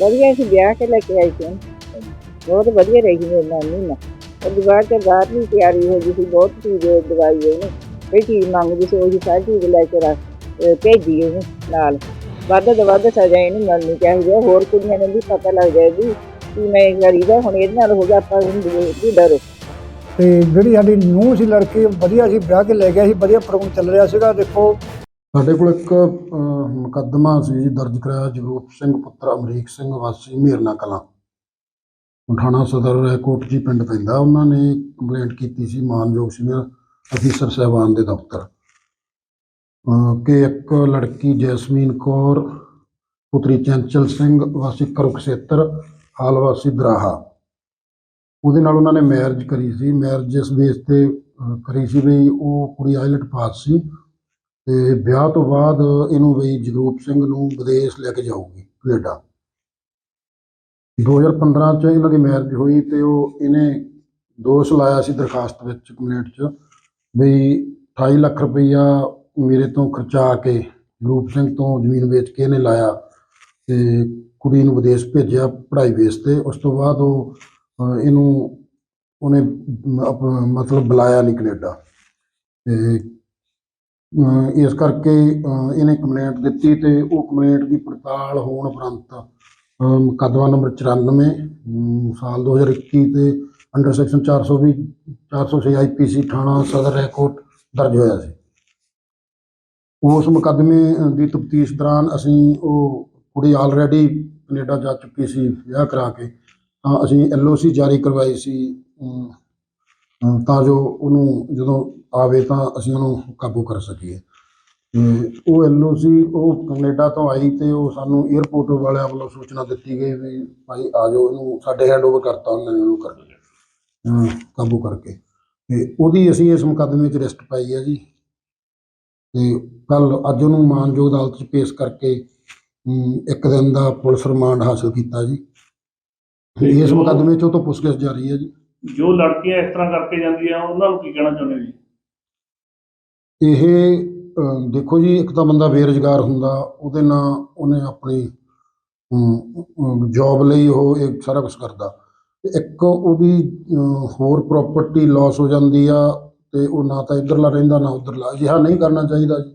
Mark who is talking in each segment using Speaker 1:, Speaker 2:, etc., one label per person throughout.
Speaker 1: ਵਧੀਆ ਸੀ, ਵਿਆਹ ਕੇ ਲੈ ਕੇ ਆਈ ਸੀ। ਬਹੁਤ ਵਧੀਆ ਰਹੀ ਮੇਰੇ ਨਾਲ। ਮਹੀਨਾ ਉਹ ਬਾਅਦ ਚ ਬਾਹਰ ਵੀ ਤਿਆਰੀ ਹੋ ਗਈ ਸੀ, ਬਹੁਤ ਚੀਜ਼ ਦਵਾਈ ਉਹਨੂੰ, ਕੋਈ ਚੀਜ਼ ਮੰਗਦੀ ਸੀ, ਉਹੀ ਸਾਰੀ ਚੀਜ਼ ਲੈ ਕੇ ਰੱਖ ਭੇਜੀ ਉਹਨੂੰ ਨਾਲ। ਵੱਧ ਤੋਂ ਵੱਧ ਸਜ਼ਾ ਇਹਨੂੰ ਮਿਲਣੀ ਚਾਹੀਦੀ ਹੈ। ਹੋਰ ਕੁੜੀਆਂ ਨੂੰ ਵੀ ਪਤਾ ਲੱਗ ਜਾਏ ਵੀ ਕਿ ਮੈਂ ਦਾ, ਹੁਣ ਇਹਦੇ ਨਾਲ ਹੋ ਗਿਆ, ਆਪਾਂ ਵੀ ਡਰੋ।
Speaker 2: ਤੇ ਜਿਹੜੀ ਸਾਡੀ ਨੂੰਹ ਸੀ, ਲੜਕੀ, ਵਧੀਆ ਸੀ, ਵਿਆਹ ਕੇ ਲੈ ਗਿਆ ਸੀ, ਵਧੀਆ ਪ੍ਰੋਗਰਾਮ ਚੱਲ ਰਿਹਾ ਸੀਗਾ। ਦੇਖੋ
Speaker 3: ਸਾਡੇ ਕੋਲ ਇੱਕ ਮੁਕੱਦਮਾ ਸੀ ਜੀ ਦਰਜ ਕਰਾਇਆ ਜਗਰੂਪ ਸਿੰਘ ਪੁੱਤਰ ਅਮਰੀਕ ਸਿੰਘ ਵਾਸੀ ਮੀਰਨਾ ਕਲਾਂ। ਥਾਣਾ ਸਦਰ ਰੈਕੋਟ ਜੀ ਪਿੰਡ ਪੈਂਦਾ। ਉਹਨਾਂ ਨੇ ਕੰਪਲੇਂਟ ਕੀਤੀ ਸੀ ਮਾਨਯੋਗ ਸੀਨੀਅਰ ਅਫੀਸਰ ਸਾਹਿਬਾਨ ਦੇ ਦਫ਼ਤਰ। ਕਿ ਇੱਕ ਲੜਕੀ ਜੈਸਮੀਨ ਕੌਰ, ਪੁੱਤਰੀ ਚੰਚਲ ਸਿੰਘ ਵਾਸੀ ਕਰੁਕਸ਼ੇਤਰ, ਹਾਲ ਵਾਸੀ ਦਰਾਹਾ। ਉਹਦੇ ਨਾਲ ਉਹਨਾਂ ਨੇ ਮੈਰਿਜ ਕਰੀ ਸੀ। ਮੈਰਿਜ ਇਸ ਬੇਸ ਤੇ ਕਰੀ ਸੀ ਵੀ ਉਹ ਕੁੜੀ ਆਇਲਟ ਪਾਸ ਸੀ। ਤੇ ਵਿਆਹ ਤੋਂ ਬਾਅਦ ਇਹਨੂੰ ਬਈ ਜਗਰੂਪ ਸਿੰਘ ਨੂੰ ਵਿਦੇਸ਼ ਲੈ ਕੇ ਜਾਊਗੀ, ਕੈਨੇਡਾ। 2015 ਚ ਇਹਨਾਂ ਦੀ ਮੈਰਿਜ ਹੋਈ ਤੇ ਉਹ ਇਹਨੇ ਦੋਸ਼ ਲਾਇਆ ਸੀ ਦਰਖਾਸਤ ਵਿੱਚ ਕੰਪਲੇਂਟ ਚ ਬਈ 28 ਲੱਖ ਰੁਪਈਆ ਮੇਰੇ ਤੋਂ ਖਰਚਾ ਕੇ ਜਗਰੂਪ ਸਿੰਘ ਤੋਂ ਜ਼ਮੀਨ ਵੇਚ ਕੇ ਇਹਨੇ ਲਾਇਆ ਤੇ ਕੁੜੀ ਨੂੰ ਵਿਦੇਸ਼ ਭੇਜਿਆ ਪੜ੍ਹਾਈ ਬੇਸ ਤੇ। ਉਸ ਤੋਂ ਬਾਅਦ ਉਹ ਇਹਨੂੰ ਉਹਨੇ ਮਤਲਬ ਬੁਲਾਇਆ ਨਹੀਂ ਕੈਨੇਡਾ। ਤੇ ਇਸ ਕਰਕੇ ਇਹਨੇ ਕੰਪਲੇਂਟ ਦਿੱਤੀ ਤੇ ਉਹ ਕੰਪਲੇਂਟ ਦੀ ਪੜਤਾਲ ਹੋਣ ਉਪਰੰਤ ਮੁਕੱਦਮਾ ਨੰਬਰ 94 ਅਮ ਸਾਲ 2021 ਤੇ ਅੰਡਰ ਸੈਕਸ਼ਨ 420 406 ਆਈਪੀਸੀ ਥਾਣਾ ਸਦਰ ਰੈਕੋਟ ਦਰਜ ਹੋਇਆ ਸੀ। ਉਸ ਮੁਕੱਦਮੇ ਦੀ ਤਫਤੀਸ਼ ਦੌਰਾਨ ਅਸੀਂ ਉਹ ਕੁੜੀ ਆਲਰੇਡੀ ਕੈਨੇਡਾ ਜਾ ਚੁੱਕੀ ਸੀ ਵਿਆਹ ਕਰਾ ਕੇ, ਤਾਂ ਅਸੀਂ ਐਲਓਸੀ ਜਾਰੀ ਕਰਵਾਈ ਸੀ ਤਾਂ ਜੋ ਉਹਨੂੰ ਜਦੋਂ ਆਵੇ ਤਾਂ ਅਸੀਂ ਉਹਨੂੰ ਕਾਬੂ ਕਰ ਸਕੀਏ। ਤੇ ਉਹ ਐਲਓਸੀ ਉਹ ਕੈਨੇਡਾ ਤੋਂ ਆਈ ਤੇ ਉਹ ਸਾਨੂੰ 에ਅਰਪੋਰਟ ਵਾਲਿਆਂ ਵੱਲੋਂ ਸੂਚਨਾ ਦਿੱਤੀ ਗਈ ਵੀ ਭਾਈ ਆ ਜਾਓ ਇਹਨੂੰ ਸਾਡੇ ਹੈਂਡਓਵਰ ਕਰਤਾ ਉਹਨਾਂ ਨੇ ਉਹਨੂੰ ਕਰ ਕਾਬੂ ਕਰਕੇ। ਤੇ ਉਹਦੀ ਅਸੀਂ ਇਸ ਮੁਕੱਦਮੇ 'ਚ ਰਿਸਟ ਪਾਈ ਹੈ ਜੀ। ਤੇ ਕੱਲ ਅੱਜ ਉਹਨੂੰ ਮਾਨਯੋਗ ਅਦਾਲਤ 'ਚ ਪੇਸ਼ ਕਰਕੇ ਇੱਕ ਦਿਨ ਦਾ ਪੁਲਿਸ ਰਿਮਾਂਡ ਹਾਸਲ ਕੀਤਾ ਜੀ। ਇਸ ਮੁਕੱਦਮੇ 'ਚ ਉਹ ਤੋਂ ਪੁੱਛਗਿੱਛ ਜਾਰੀ ਹੈ ਜੀ।
Speaker 4: ਜੋ ਲੜਕੀਆਂ ਇਸ ਤਰ੍ਹਾਂ ਕਰਕੇ ਜਾਂਦੀਆਂ ਉਹਨਾਂ ਨੂੰ ਕੀ ਕਹਿਣਾ ਚਾਹੁੰਦੇ ਹੋ ਜੀ?
Speaker 3: ਇਹ ਅਹ, ਦੇਖੋ ਜੀ ਇੱਕ ਤਾਂ ਬੰਦਾ ਬੇਰੁਜ਼ਗਾਰ ਹੁੰਦਾ ਉਹਦੇ ਨਾਲ ਉਹਨੇ ਆਪਣੀ ਜੌਬ ਲਈ ਉਹ ਇਹ ਸਾਰਾ ਕੁਝ ਕਰਦਾ। ਤੇ ਇੱਕ ਉਹਦੀ ਅਹ, ਹੋਰ ਪ੍ਰਾਪਰਟੀ ਲਾਸ ਹੋ ਜਾਂਦੀ ਆ ਤੇ ਉਹ ਨਾ ਤਾਂ ਇੱਧਰਲਾ ਰਹਿੰਦਾ ਨਾ ਉੱਧਰਲਾ। ਅਜਿਹਾ ਨਹੀਂ ਕਰਨਾ ਚਾਹੀਦਾ ਜੀ।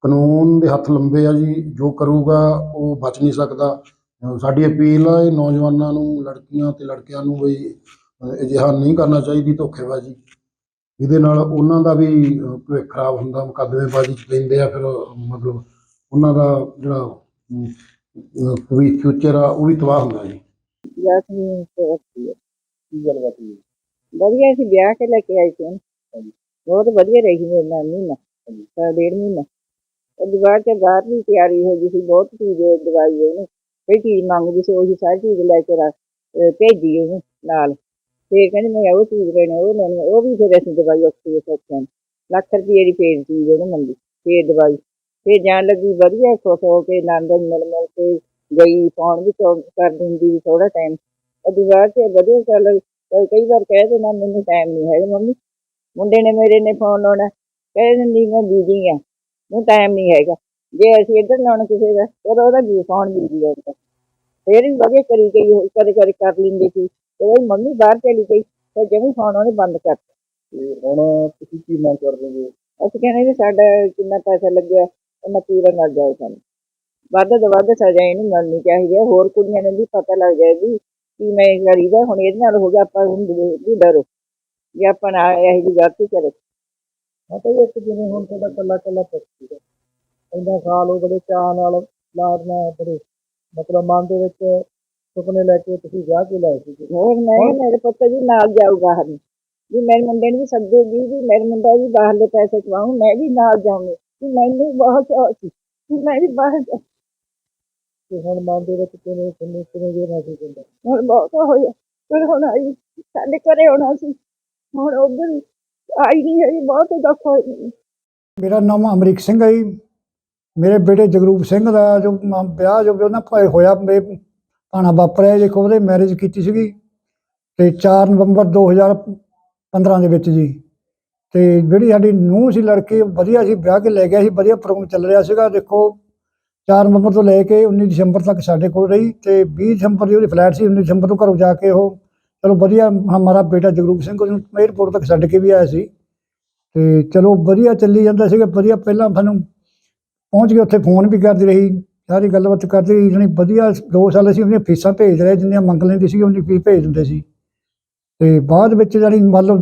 Speaker 3: ਕਾਨੂੰਨ ਦੇ ਹੱਥ ਲੰਬੇ ਆ ਜੀ। ਜੋ ਕਰੂਗਾ ਉਹ ਬਚ ਨਹੀਂ ਸਕਦਾ। ਅਹ, ਸਾਡੀ ਅਪੀਲ ਆ ਇਹ ਨੌਜਵਾਨਾਂ ਨੂੰ ਲੜਕੀਆਂ ਤੇ ਲੜਕਿਆਂ ਨੂੰ ਵੀ ਅਜਿਹਾ ਨਹੀਂ ਕਰਨਾ ਚਾਹੀਦੀ ਧੋਖੇਬਾਜ਼ੀ। ਇਹਦੇ ਨਾਲ ਉਹਨਾਂ ਦਾ ਵੀ ਭਵਿੱਖ ਖਰਾਬ ਹੁੰਦਾ ਮੁਕੱਦਮੇਬਾਜ਼ੀ ਚ ਆ ਫਿਰ ਮਤਲਬ ਉਹਨਾਂ ਦਾ ਜਿਹੜਾ ਕੋਈ ਫਿਊਚਰ ਆ ਉਹ ਵੀ ਤਬਾਹ ਹੁੰਦਾ ਜੀ।
Speaker 1: ਜੈਸਮੀਨ ਵਧੀਆ ਸੀ ਵਿਆਹ ਕੇ ਲੈ ਕੇ ਆਈ ਸੀ। ਬਹੁਤ ਵਧੀਆ ਰਹੀ ਮੇਰੇ ਨਾਲ ਮਹੀਨਾ ਸਾਲ ਡੇਢ ਮਹੀਨਾ। ਉਹ ਬਾਅਦ ਚ ਬਾਹਰ ਵੀ ਤਿਆਰੀ ਹੋ ਗਈ ਸੀ ਬਹੁਤ ਚੀਜ਼ ਦਵਾਈ ਉਹਨੂੰ। ਕੋਈ ਚੀਜ਼ ਮੰਗਦੀ ਸੀ ਉਹੀ ਸਾਰੀ ਚੀਜ਼ ਲੈ ਕੇ ਭੇਜੀ ਉਹਨੂੰ ਨਾਲ। ਤੇ ਕਹਿੰਦੇ ਮੈਂ ਉਹ ਚੀਜ਼ ਲੈਣੀ, ਉਹ ਲੈਣੀ, ਉਹ ਵੀ ਫਿਰ ਅਸੀਂ ਦਵਾਈ ਔਖੀ ਸੌਖਿਆਂ ਲੱਖ ਰੁਪਏ ਦੀ ਫੇਰ ਚੀਜ਼ ਉਹਨੂੰ ਮੰਗੀ ਫੇਰ ਦਵਾਈ। ਫੇਰ ਜਾਣ ਲੱਗੀ, ਵਧੀਆ ਖੁਸ਼ ਹੋ ਕੇ ਆਨੰਦ ਮਿਲ ਮਿਲ ਕੇ ਗਈ ਫੋਨ ਵੀ ਕਰ ਦਿੰਦੀ ਸੀ ਥੋੜਾ ਟਾਈਮ ਉਹ ਬਾਅਦ ਚ ਵਧੀਆ ਚੱਲ ਕਈ- ਵਾਰ ਕਹਿ ਦੇਣਾ ਮੈਨੂੰ ਟਾਈਮ ਨਹੀਂ ਹੈਗਾ ਮੰਮੀ। ਮੁੰਡੇ ਨੇ ਮੇਰੇ ਨੇ ਫੋਨ ਲਾਉਣਾ, ਕਹਿ ਦਿੰਦੀ, ਮੈਂ ਬੀਜੀ ਆ, ਮੈਨੂੰ ਟਾਈਮ ਨਹੀਂ ਹੈਗਾ। ਜੇ ਅਸੀਂ ਇੱਧਰ ਲਾਉਣਾ ਕਿਸੇ ਦਾ ਉਹਦਾ ਉਹਦਾ ਵੀ ਫੋਨ ਬੀਜੀ ਆਉਂਦਾ? ਫਿਰ ਵੀ ਵਧੀਆ ਕਰੀ ਗਈ ਕਦੇ ਕਦੇ ਕਰ ਲੈਂਦੀ ਸੀ। ਉਹਦੀ ਮੰਮੀ ਬਾਹਰ ਚਲੀ ਗਈ ਤੇ ਜਮੀ ਫੋਨ ਉਹਨੇ ਬੰਦ ਕਰ
Speaker 4: ਤੇ ਹੁਣ ਤੁਸੀਂ ਕੀ ਮੰਗ ਕਰਦੇ ਹੋ?
Speaker 1: ਅਸੀਂ ਕਹਿੰਦੇ ਵੀ ਸਾਡਾ ਕਿੰਨਾ ਪੈਸਾ ਲੱਗਿਆ ਉਹਨਾਂ ਪੂਰਾ ਮਿਲ ਜਾਏ ਸਾਨੂੰ। ਵੱਧ ਤੋਂ ਵੱਧ ਸਜ਼ਾ ਇਹਨੂੰ ਮਿਲਣੀ ਚਾਹੀਦੀ ਹੈ। ਹੋਰ ਕੁੜੀਆਂ ਨੂੰ ਵੀ ਪਤਾ ਲੱਗ ਜਾਏ ਵੀ ਕਿ ਮੈਂ ਕਰੀਦਾ ਹੁਣ ਇਹਦੇ ਨਾਲ ਹੋ ਗਿਆ ਆਪਾਂ ਨੂੰ ਵੀ ਡਰੋ। ਜੇ ਆਪਾਂ ਨਾ ਇਹੋ ਜਿਹੀ ਗਲਤੀ ਕਰੇ।
Speaker 2: ਹਾਂ ਤਾਂ ਇੱਕ ਜਿਵੇਂ ਹੁਣ ਤੁਹਾਡਾ ਕੱਲਾ ਕੱਲਾ ਸੀਗਾ। ਇੰਨਾ ਸਾਲ ਉਹ ਬੜੇ ਚਾਅ ਨਾਲ ਲਾਡ ਨਾਲ ਬੜੇ ਮਤਲਬ ਮਨ ਦੇ ਵਿੱਚ ਸੁਪਨੇ ਲੈ ਕੇ ਤੁਸੀਂ ਵਿਆਹ ਕੇ ਲਾਏ ਸੀ
Speaker 1: ਹੋਰ ਮੈਂ ਕਿਹਾ ਮੇਰੇ ਪੁੱਤ ਜੀ ਨਾਲ ਜਾਊਗਾ ਹਨ ਵੀ ਮੇਰੇ ਮੁੰਡੇ ਨੂੰ ਵੀ ਸੱਦੂਗੀ ਵੀ ਮੇਰੇ ਮੁੰਡਾ ਵੀ ਬਾਹਰਲੇ ਪੈਸੇ ਕਮਾਉਂ ਮੈਂ ਵੀ ਨਾਲ ਜਾਊਂਗੀ। ਵੀ ਮੈਨੂੰ ਬਹੁਤ ਚਾਅ ਸੀ ਵੀ ਮੈਂ ਵੀ ਬਾਹਰ ਜਾ
Speaker 2: ਤੇ ਹੁਣ ਮਨ ਦੇ ਵਿੱਚ ਕਿਵੇਂ ਕਿੰਨੇ ਕਿਵੇਂ ਜੇ ਮਹਿਸੂਸ ਹੁੰਦਾ?
Speaker 1: ਹੁਣ ਬਹੁਤ ਹੋਇਆ ਫਿਰ ਹੁਣ ਆਈ ਸਾਡੇ ਘਰੇ ਆਉਣਾ ਸੀ। ਹੁਣ ਉਧਰ ਆਈ ਨਹੀਂ ਹੈ ਬਹੁਤ ਦੁੱਖ ਹੋਇਆ
Speaker 2: ਮੇਰਾ ਨਾਮ ਅਮਰੀਕ ਸਿੰਘ ਹੈ ਜੀ। ਮੇਰੇ ਬੇਟੇ ਜਗਰੂਪ ਸਿੰਘ ਦਾ ਜੋ ਮ- ਵਿਆਹ ਜੋ ਉਹਨਾਂ ਭਾਈ ਹੋਇਆ ਮੇ ਭਾਣਾ ਵਾਪਰਿਆ ਦੇਖੋ ਉਹਦੇ ਮੈਰਿਜ ਕੀਤੀ ਸੀਗੀ ਤੇ 4 ਨਵੰਬਰ 2015 ਦੇ ਵਿੱਚ ਜੀ। ਤੇ ਜਿਹੜੀ ਸਾਡੀ ਨੂੰਹ ਸੀ, ਲੜਕੀ ਵਧੀਆ ਸੀ, ਵਿਆਹ ਕੇ ਲੈ ਗਿਆ ਸੀ, ਵਧੀਆ ਪ੍ਰੋਗਰਾਮ ਚੱਲ ਰਿਹਾ ਸੀਗਾ। ਦੇਖੋ 4 ਨਵੰਬਰ ਤੋਂ ਲੈ ਕੇ 19 ਦਸੰਬਰ ਤੱਕ ਸਾਡੇ ਕੋਲ ਰਹੀ ਤੇ 20 ਦਸੰਬਰ ਦੀ ਉਹਦੀ ਫਲੈਟ ਸੀ 19 ਦਸੰਬਰ ਤੋਂ ਘਰੋਂ ਜਾ ਕੇ ਉਹ ਚਲੋ ਵਧੀਆ ਹਮਾਰਾ ਬੇਟਾ ਜਗਰੂਪ ਸਿੰਘ ਉਹਨੂੰ 에ਅਰਪੋਰਟ ਤੱਕ ਛੱਡ ਕੇ ਵੀ ਆਇਆ ਸੀ। ਤੇ ਚਲੋ ਵਧੀਆ ਚੱਲੀ ਜਾਂਦਾ ਸੀਗਾ, ਵਧੀਆ ਪਹਿਲਾਂ ਸਾਨੂੰ ਪਹੁੰਚ ਕੇ ਉੱਥੇ ਫੋਨ ਵੀ ਕਰਦੀ ਰਹੀ। ਸਾਰੀ ਗੱਲਬਾਤ ਕਰਦੇ ਰਹੀ ਜਾਣੀ ਵਧੀਆ 2 ਸਾਲ ਅਸੀਂ ਉਹਦੀਆਂ ਫੀਸਾਂ ਭੇਜ ਰਹੇ, ਜਿੰਨੀਆਂ ਮੰਗ ਲੈਂਦੀ ਸੀ ਉਨੀ ਫੀਸ ਭੇਜ ਦਿੰਦੇ ਸੀ। ਤੇ ਬਾਅਦ ਵਿੱਚ ਜਾਣੀ ਮੰਨ ਲਓ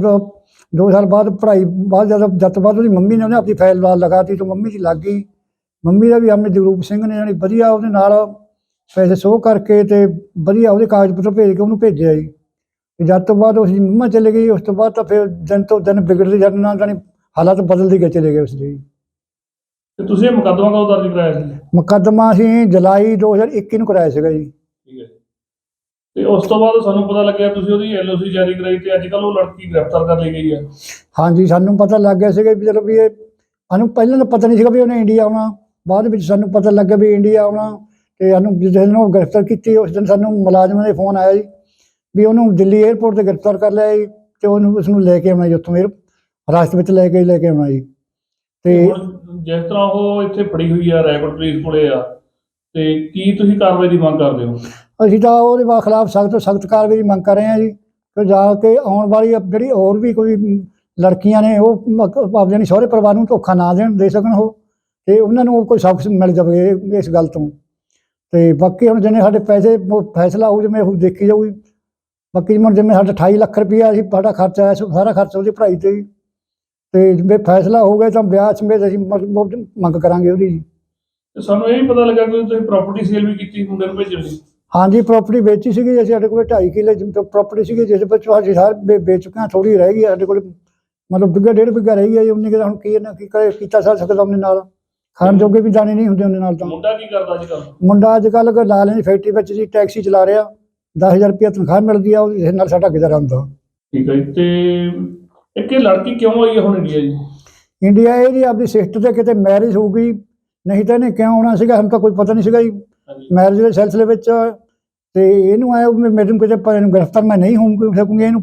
Speaker 2: 2 ਸਾਲ ਬਾਅਦ ਪੜ੍ਹਾਈ, ਬਾਅਦ ਜਦ ਜਦ ਤੋਂ ਬਾਅਦ ਉਹਦੀ ਮੰਮੀ ਨੇ ਉਹਨੇ ਆਪਣੀ ਫਾਈਲ ਲਾ ਲਗਾਤੀ, ਤਾਂ ਮੰਮੀ ਜੀ ਲੱਗ ਗਈ। ਮੰਮੀ ਦਾ ਵੀ ਆਪਣੇ ਜਗਰੂਪ ਸਿੰਘ ਨੇ ਜਾਣੀ ਵਧੀਆ ਉਹਦੇ ਨਾਲ ਪੈਸੇ ਸੋਹ ਕਰਕੇ ਤੇ ਵਧੀਆ ਉਹਦੇ ਕਾਗਜ਼ ਪੱਤਰ ਭੇਜ ਕੇ ਉਹਨੂੰ ਭੇਜਿਆ ਜੀ। ਤੇ ਜਦ ਤੋਂ ਬਾਅਦ ਉਸ ਦੀ ਮੰਮਾ ਚਲੇ ਗਈ, ਉਸ ਤੋਂ ਬਾਅਦ ਤਾਂ ਫਿਰ ਦਿਨ ਤੋਂ ਦਿਨ ਵਿਗੜਦੇ, ਜਾਂਦੇ ਨਾਲ ਜਾਣੀ ਹਾਲਾਤ ਬਦਲਦੇ ਗਏ, ਚਲੇ ਗਏ ਉਸ ਦੇ
Speaker 4: ਤੇ ਤੁਸੀਂ ਇਹ ਮੁਕੱਦਮਾ ਕਦੋਂ ਦਰਜ ਕਰਾਇਆ ਸੀ?
Speaker 2: ਮੁਕੱਦਮਾ ਅਸੀਂ ਜੁਲਾਈ 2021 ਨੂੰ ਕਰਾਇਆ ਸੀਗਾ ਜੀ।
Speaker 4: ਠੀਕ ਹੈ ਤੇ ਉਸ ਤੋਂ ਬਾਅਦ ਸਾਨੂੰ ਪਤਾ ਲੱਗਿਆ ਤੁਸੀਂ ਉਹਦੀ ਐਲਓਸੀ ਜਾਰੀ ਕਰਾਈ ਤੇ ਅੱਜ ਕੱਲ ਉਹ ਲੜਕੀ ਗ੍ਰਿਫਤਾਰ ਕਰ ਲਈ ਗਈ ਹੈ।
Speaker 2: ਹਾਂਜੀ ਸਾਨੂੰ ਪਤਾ ਲੱਗ ਗਿਆ ਸੀਗਾ ਵੀ ਚਲੋ ਵੀ ਇਹ ਸਾਨੂੰ ਪਹਿਲਾਂ ਤਾਂ ਪਤਾ ਨਹੀਂ ਸੀਗਾ ਵੀ ਉਹਨੇ ਇੰਡੀਆ ਆਉਣਾ। ਬਾਅਦ ਵਿੱਚ ਸਾਨੂੰ ਪਤਾ ਲੱਗਾ ਵੀ ਇੰਡੀਆ ਆਉਣਾ ਤੇ ਸਾਨੂੰ ਜਿਸ ਦਿਨ ਉਹ ਗ੍ਰਿਫਤਾਰ ਕੀਤੀ ਉਸ ਦਿਨ ਸਾਨੂੰ ਮੁਲਾਜ਼ਮਾਂ ਦੇ ਫੋਨ ਆਇਆ ਜੀ ਵੀ ਉਹਨੂੰ ਦਿੱਲੀ 에ਅਰਪੋਰਟ ਤੇ ਗ੍ਰਿਫਤਾਰ ਕਰ ਲਿਆ ਜੀ ਤੇ ਉਹਨੂੰ ਉਸ ਨੂੰ ਲੈ ਕੇ ਆਉਣਾ ਜੀ ਉੱਥੋਂ 에ਅਰ ਰਾਸਤੇ ਵਿੱਚ ਲੈ ਕੇ ਲੈ ਕੇ ਆਉਣਾ ਜੀ।
Speaker 4: ਤੇ ਹੁਣ ਜਿਸ ਤਰ੍ਹਾਂ ਉਹ ਇੱਥੇ ਫੜੀ ਹੋਈ ਆ ਰੈਕੋਰਡ ਪੁਲਿਸ ਕੋਲੇ ਆ ਤੇ ਕੀ ਤੁਸੀਂ ਕਾਰਵਾਈ ਦੀ ਮੰਗ ਕਰਦੇ ਹੋ?
Speaker 2: ਅਸੀਂ ਤਾਂ ਉਹਦੇ ਵਾ ਖਿਲਾਫ ਸਖਤ ਤੋਂ ਸਖਤ ਕਾਰਵਾਈ ਦੀ ਮੰਗ ਕਰ ਰਹੇ ਹਾਂ ਜੀ ਕਿ ਜਾ ਕੇ ਆਉਣ ਵਾਲੀ ਜਿਹੜੀ ਹੋਰ ਵੀ ਕੋਈ ਲੜਕੀਆਂ ਨੇ ਉਹ ਆਪਦੇ ਨਹੀਂ ਸਹੁਰੇ ਪਰਿਵਾਰ ਨੂੰ ਧੋਖਾ ਨਾ ਦੇਣ ਦੇ ਸਕਣ ਉਹ ਤੇ ਉਹਨਾਂ ਨੂੰ ਕੋਈ ਸਬਕ ਮਿਲ ਜਾਵੇ ਇਸ ਗੱਲ ਤੋਂ। ਤੇ ਬਾਕੀ ਹੁਣ ਜਿਵੇਂ ਸਾਡੇ ਪੈਸੇ ਫੈਸਲਾ ਹੋ ਜਿਵੇਂ ਉਹ ਦੇਖੀ ਜਾਊਗੀ। ਬਾਕੀ ਜਿਵੇਂ ਜਿਵੇਂ ਸਾਡਾ 28 ਲੱਖ ਰੁਪਈਆ ਅਸੀਂ ਸਾਡਾ ਖਰਚਾ ਆਇਆ ਸਾਰਾ ਖਰਚਾ ਉਹਦੀ ਪੜ੍ਹਾਈ ਤੇ ਹੀ। ਤੇ ਜਿਵੇਂ ਫੈਸਲਾ ਹੋ ਗਿਆ ਤਾਂ ਵਿਆਹ ਸਮੇਤ ਅਸੀਂ ਮ- ਮੰਗ ਕਰਾਂਗੇ ਉਹਦੀ ਜੀ।
Speaker 4: ਤੇ ਸਾਨੂੰ ਇਹ ਵੀ ਪਤਾ ਲੱਗਾ ਕਿ ਤੁਸੀਂ ਪ੍ਰਾਪਰਟੀ ਸੇਲ ਵੀ ਕੀਤੀ ਮੁੰਡੇ ਨੂੰ ਭੇਜਣ ਲਈ।
Speaker 2: ਹਾਂਜੀ ਪ੍ਰਾਪਰਟੀ ਵੇਚੀ ਸੀਗੀ ਅਸੀਂ ਸਾਡੇ ਕੋਲ 2.5 ਕਿੱਲੇ ਪ੍ਰਾਪਰਟੀ ਸੀਗੀ ਜਿਸ ਵਿੱਚ ਅਸੀਂ ਸਾਰੇ ਵੇ- ਵੇਚ ਚੁੱਕੇ ਹਾਂ ਥੋੜੀ ਰਹਿ ਗਈ ਹੈ ਸਾਡੇ ਕੋਲ ਮਤਲਬ ਬਿੱਗਾ ਡੇਢ ਬਿੱਗਾ ਰਹਿ ਗਿਆ ਜੀ ਉਹਨੇ ਕਿਹਾ ਹੁਣ ਕੀ ਨਾ ਕੀ ਕਰੇ ਕੀਤਾ ਸਾ ਸਕਦਾ ਉਹਨੇ ਨਾਲ। ਖਾਣ ਜੋਗੇ ਵੀ ਦਾਣੇ ਨਹੀਂ ਹੁੰਦੇ ਉਹਨੇ ਨਾਲ ਤਾਂ।
Speaker 4: ਮੁੰਡਾ ਕੀ ਕਰਦਾ ਅੱਜ ਕੱਲ
Speaker 2: ਮੁੰਡਾ ਅੱਜ ਕੱਲ੍ਹ ਲਾਲੇ ਦੀ ਫੈਕਟਰੀ ਵਿੱਚ ਜੀ ਟੈਕਸੀ ਚਲਾ ਰਿਹਾ 10000 ਰੁਪਏ ਤਨਖਾਹ ਮਿਲਦੀ ਆ ਉਹਦੇ ਨਾਲ ਸਾਡਾ ਗੁਜ਼ਾਰਾ ਹੁੰਦਾ।
Speaker 4: ਠੀਕ ਹੈ ਜੀ। ਤੇ ਇੱਕ ਇਹ ਲੜਕੀ ਕਿਉਂ ਆਈ ਹੈ ਹੁਣ ਇੰਡੀਆ ਜੀ?
Speaker 2: ਇੰਡੀਆ ਇਹ ਜੀ ਆਪਦੀ ਸਿਸਟਰ ਤੇ ਕਿਤੇ ਮੈਰਿਜ ਹੋ ਗਈ ਨਹੀਂ ਤਾਂ ਇਹਨੇ ਕਿਉਂ ਆਉਣਾ ਸੀਗਾ? ਤਾਂ ਕੋਈ ਪਤਾ ਨਹੀਂ ਸੀਗਾ ਜੀ। ਮੈਰਿਜ ਦੇ ਸਿਲਸਿਲੇ ਵਿੱਚ ਤੇ ਇਹਨੂੰ ਆਇਆ ਮੈਨੂੰ ਕਿਤੇ ਪ- ਇਹਨੂੰ ਗ੍ਰਿਫਤਾਰ ਮੈਂ ਨਹੀਂ ਹੋਊਂਗੀ ਸਕੂੰਗੀ ਇਹਨੂੰ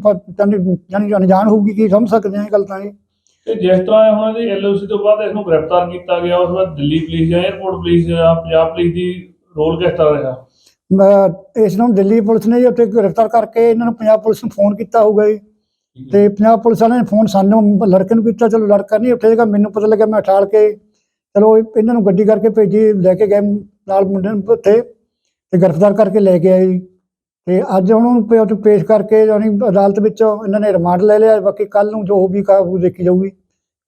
Speaker 2: ਜਾਣੀ ਅਣਜਾਣ ਹੋਊਗੀ ਕੀ ਸਮਝ ਸਕਦੇ ਇਹ ਗੱਲ ਤਾਂ ਜੀ
Speaker 4: ਤੇ ਜਿਸ ਤਰ੍ਹਾਂ ਹੁਣ ਇਹਦੀ ਐਲਓਸੀ ਤੋਂ ਬਾਅਦ ਇਸ ਨੂੰ ਗ੍ਰਿਫਤਾਰ ਕੀਤਾ ਗਿਆ ਉਸ ਬਾਅਦ ਦਿੱਲੀ ਪੁਲਿਸ ਜਾਂ 에ਅਰਪੋਰਟ ਪੁਲਿਸ ਜਾਂ ਪੰਜਾਬ ਪੁਲਿਸ ਦੀ ਰੋਲ ਕਿਸ ਤਰ੍ਹਾਂ ਰਿਹਾ?
Speaker 2: ਮੈਂ ਇਸ ਨੂੰ ਦਿੱਲੀ ਪੁਲਿਸ ਨੇ ਜੀ ਉੱਥੇ ਗ੍ਰਿਫਤਾਰ ਕਰਕੇ ਇਹਨਾਂ ਨੂੰ ਪੰਜਾਬ ਪੁਲਿਸ ਨੂੰ ਫੋਨ ਕੀਤਾ ਹੋਊਗਾ ਜੀ। ਤੇ ਪੰਜਾਬ ਪੁਲਿਸ ਵਾਲਿਆਂ ਨੇ ਫੋਨ ਸਾਨੂੰ ਲੜਕੇ ਨੂੰ ਕੀਤਾ ਚਲੋ ਲੜਕਾ ਨਹੀਂ ਉੱਠੇਗਾ ਮੈਨੂੰ ਪਤਾ ਲੱਗਾ ਮੈਂ ਠਾਲ ਕੇ ਚਲੋ ਇਹ- ਇਹਨਾਂ ਨੂੰ ਗੱਡੀ ਕਰਕੇ ਭੇਜੀ ਲੈ ਕੇ ਗਏ ਨਾਲ ਮੁੰਡੇ ਨੂੰ ਉੱਥੇ ਤੇ ਗ੍ਰਿਫਤਾਰ ਕਰਕੇ ਲੈ ਕੇ ਆਏ ਤੇ ਅੱਜ ਉਹਨਾਂ ਨੂੰ ਪੇਸ਼ ਕਰਕੇ ਜਾਣੀ ਅਦਾਲਤ ਵਿੱਚ ਇਹਨਾਂ ਨੇ ਰਿਮਾਂਡ ਲੈ ਲਿਆ ਬਾਕੀ ਕੱਲ ਨੂੰ ਜੋ ਵੀ ਕਾਬੂ ਦੇਖੀ ਜਾਊਗੀ।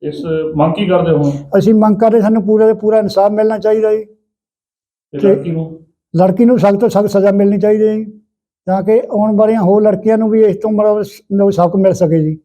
Speaker 4: ਇਸ ਮੰਗ ਕੀ ਕਰਦੇ ਹੋ
Speaker 2: ਅਸੀਂ ਮੰਗ ਕਰਦੇ ਸਾਨੂੰ ਪੂਰੇ ਦਾ ਪੂਰਾ ਇਨਸਾਫ ਮਿਲਣਾ ਚਾਹੀਦਾ ਜੀ।
Speaker 4: ਲੜਕੀ ਨੂੰ?
Speaker 2: ਲੜਕੀ ਨੂੰ ਸਖਤ ਤੋਂ ਸਖਤ ਸਜ਼ਾ ਮਿਲਣੀ ਚਾਹੀਦੀ ਹੈ ਜੀ। ਤਾਂ ਕਿ ਆਉਣ ਵਾਲੀਆਂ ਹੋਰ ਲੜਕੀਆਂ ਨੂੰ ਵੀ ਇਸ ਤੋਂ ਮਤਲਬ ਸ- ਸਬਕ ਮਿਲ ਸਕੇ ਜੀ।